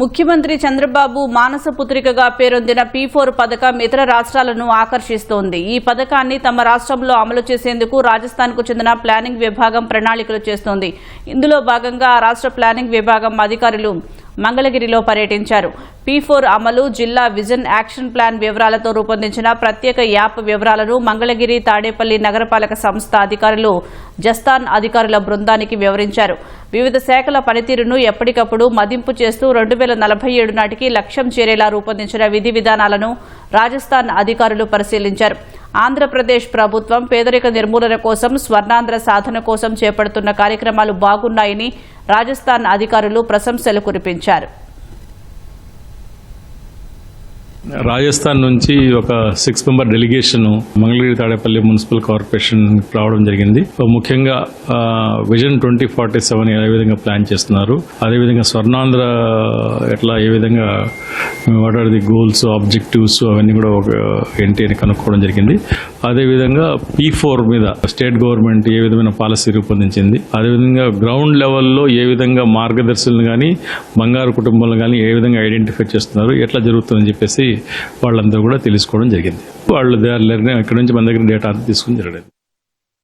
ముఖ్యమంత్రి చంద్రబాబు మానస పుత్రికగా పేరొందిన P four పథకం ఇతర రాష్ట్రాలను ఆకర్షిస్తోంది. ఈ పథకాన్ని తమ రాష్ట్రంలో అమలు చేసేందుకు రాజస్థాన్కు చెందిన ప్లానింగ్ విభాగం ప్రణాళికలు చేస్తోంది. ఇందులో భాగంగా రాష్ట్ర ప్లానింగ్ విభాగం అధికారులు మంగళగిరిలో పర్యటించారు. పీ ఫోర్ అమలు జిల్లా విజన్ యాక్షన్ ప్లాన్ వివరాలతో రూపొందించిన ప్రత్యేక యాప్ వివరాలను మంగళగిరి తాడేపల్లి నగరపాలక సంస్థ అధికారులు జస్తాన్ అధికారుల బృందానికి వివరించారు. వివిధ శాఖల పనితీరును ఎప్పటికప్పుడు మదింపు చేస్తూ రెండు వేల నలభై ఏడు నాటికి లక్ష్యం చేరేలా రూపొందించిన విధి విధానాలను రాజస్థాన్ అధికారులు పరిశీలించారు. ఆంధ్రప్రదేశ్ ప్రభుత్వం పేదరిక నిర్మూలన కోసం స్వర్ణాంధ్ర సాధన కోసం చేపడుతున్న కార్యక్రమాలు బాగున్నాయని రాజస్థాన్ అధికారులు ప్రశంసలు కురిపించారు. రాజస్థాన్ నుంచి ఒక six member delegation Mangalagiri Tadepalli municipal corporation రావడం జరిగింది. సో ముఖ్యంగా విజన్ ట్వంటీ ఫార్టీ సెవెన్ ఏ విధంగా ప్లాన్ చేస్తున్నారు? అదేవిధంగా స్వర్ణాంధ్ర ఎట్లా ఏ విధంగా what are the goals objectives అవన్నీ కూడా ఒక uh, ఏంటి అని కనుక్కోవడం జరిగింది. అదేవిధంగా పీ ఫోర్ మీద స్టేట్ గవర్నమెంట్ ఏ విధమైన పాలసీ రూపొందించింది. అదేవిధంగా గ్రౌండ్ లెవెల్లో ఏ విధంగా మార్గదర్శులను కానీ బంగారు కుటుంబాలను కానీ ఏ విధంగా ఐడెంటిఫై చేస్తున్నారు ఎట్లా జరుగుతుందని చెప్పేసి వాళ్ళందరూ కూడా తెలుసుకోవడం జరిగింది. వాళ్ళు దే ఆర్ లెర్నింగ్ ఇక్కడ నుంచి మన దగ్గర డేటా అంతా తీసుకుని జరగలేదు